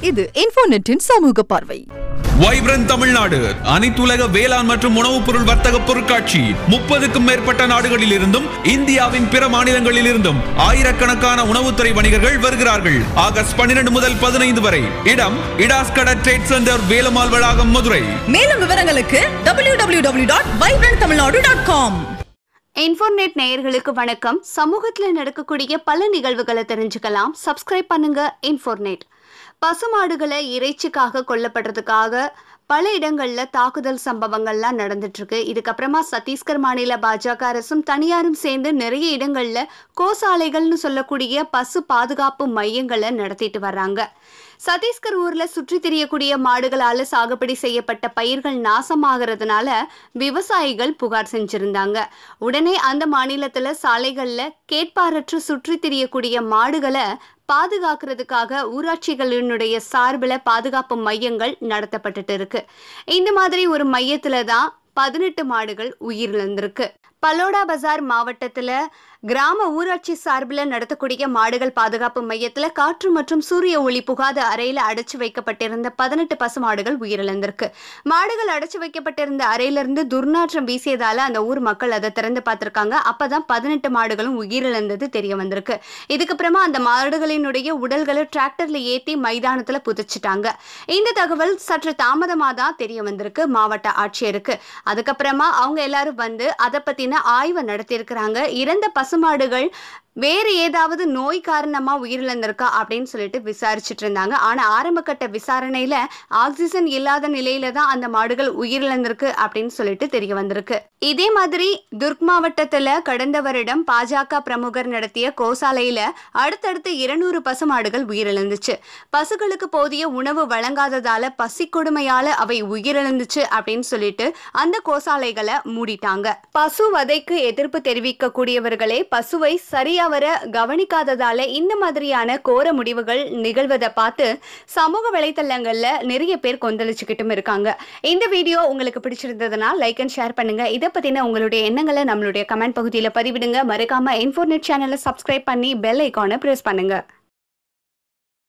இது இன்ஃபோநெட்டின் சமூக பார்வை. வைப்ரன் தமிழ்நாடு அனைத்துலக வேளாண் மற்றும் உணவுப் பொருள் வர்த்தக பொருட்காட்சி முப்பதுக்கும் மேற்பட்ட நாடுகளில் இருந்தும் இந்தியாவின் பிற மாநிலங்களில் இருந்தும் ஆயிரக்கணக்கான உணவுத்துறை வணிகர்கள் வருகிறார்கள். ஆகஸ்ட் பன்னிரண்டு முதல் பதினைந்து வரை இடம் இடாஸ்கட ட்ரேட் சென்டர் வேலுமால் வளாகம் மதுரை. மேலும் விவரங்களுக்கு www.vibranttamilnadu.com இன்ஃபோர்நெட் நேயர்களுக்கு வணக்கம். சமூகத்துல நடக்கக்கூடிய பல நிகழ்வுகளை தெரிஞ்சுக்கலாம். சப்ஸ்கிரைப் பண்ணுங்க இன்ஃபோர்நெட் பசுமாடுகளை இறைச்சிக்காக கொல்லப்படுறதுக்காக பல இடங்கள்ல தாக்குதல் சம்பவங்கள்லாம் நடந்துட்டு இருக்கு இதுக்கப்புறமா சத்தீஸ்கர் மாநில பாஜக அரசும் தனியாரும் சேர்ந்து நிறைய இடங்கள்ல கோசாலைகள்னு சொல்லக்கூடிய பசு பாதுகாப்பு மையங்களை நடத்திட்டு வர்றாங்க. சத்தீஸ்கர் ஊர்ல சுற்றி திரியக்கூடிய மாடுகளால சாகுபடி செய்யப்பட்ட பயிர்கள் நாசமாகிறதுனால விவசாயிகள் புகார் செஞ்சிருந்தாங்க. உடனே அந்த மாநிலத்துல சாலைகள்ல கேட்பாரற்று சுற்றி திரியக்கூடிய மாடுகளை பாதுகாக்கிறதுக்காக ஊராட்சிகளினுடைய சார்பில் பாதுகாப்பு மையங்கள் நடத்தப்பட்டுட்டு இருக்கு. இந்த மாதிரி ஒரு மையத்தில் தான் பதினெட்டு மாடுகள் உயிரிழந்திருக்கு. பலோடா பஜார் மாவட்டத்தில் கிராம ஊராட்சி சார்பில் நடத்தக்கூடிய மாடுகள் பாதுகாப்பு மையத்தில் காற்று மற்றும் சூரிய ஒளி புகாத அறையில் அடைச்சு வைக்கப்பட்டிருந்த பதினெட்டு பசு மாடுகள் உயிரிழந்திருக்கு. மாடுகள் அடைச்சு வைக்கப்பட்டிருந்த அறையிலிருந்து துர்நாற்றம் வீசியதால அந்த ஊர் மக்கள் அதை திறந்து பார்த்திருக்காங்க. அப்பதான் பதினெட்டு மாடுகளும் உயிரிழந்தது தெரிய வந்திருக்கு. இதுக்கப்புறமா அந்த மாடுகளினுடைய உடல்களை டிராக்டர்ல ஏற்றி மைதானத்தில் புதைச்சிட்டாங்க. இந்த தகவல் சற்று தாமதமாக தான் தெரிய வந்திருக்கு. மாவட்ட ஆட்சியருக்கு. அதுக்கப்புறமா அவங்க எல்லாரும் வந்து அதை பத்தின ஆய்வு நடத்தியிருக்கிறாங்க. இறந்த பசுமாடுகள் வேறு ஏதாவது நோய் காரணமா உயிரிழந்திருக்கா அப்படின்னு சொல்லிட்டு விசாரிச்சுட்டு இருந்தாங்க. ஆனா ஆரம்ப கட்ட விசாரணையில ஆக்சிஜன் இல்லாத நிலையில தான் அந்த மாடுகள் உயிரிழந்திருக்கு அப்படின்னு சொல்லிட்டு தெரிய வந்திருக்கு. இதே மாதிரி துர்க் மாவட்டத்துல கடந்த வருடம் பாஜக பிரமுகர் நடத்திய கோசாலையில அடுத்தடுத்து இருநூறு பசு மாடுகள் உயிரிழந்துச்சு. பசுகளுக்கு போதிய உணவு வழங்காததால பசி கொடுமையால அவை உயிரிழந்துச்சு அப்படின்னு சொல்லிட்டு அந்த கோசாலைகளை மூடிட்டாங்க. பசு வதைக்கு எதிர்ப்பு தெரிவிக்கக்கூடியவர்களே பசுவை சரியா அவரை கவனிக்காததால இந்த மாதிரியான கோர முடிவுகள் நிகழ்வதை பார்த்து சமூக வலைத்தளங்கள்ல நிறைய பேர் கொந்தளிச்சுக்கிட்டும் இருக்காங்க. இந்த வீடியோ உங்களுக்கு பிடிச்சிருந்ததுன்னா லைக் அண்ட் ஷேர் பண்ணுங்க. இதை பத்தின உங்களுடைய எண்ணங்களை நம்மளுடைய கமெண்ட் பகுதியில் பதிவிடுங்க. மறக்காம இன்ஃபோர்நெட் சேனலை சப்ஸ்கிரைப் பண்ணி பெல் ஐக்கானை ப்ரெஸ் பண்ணுங்க.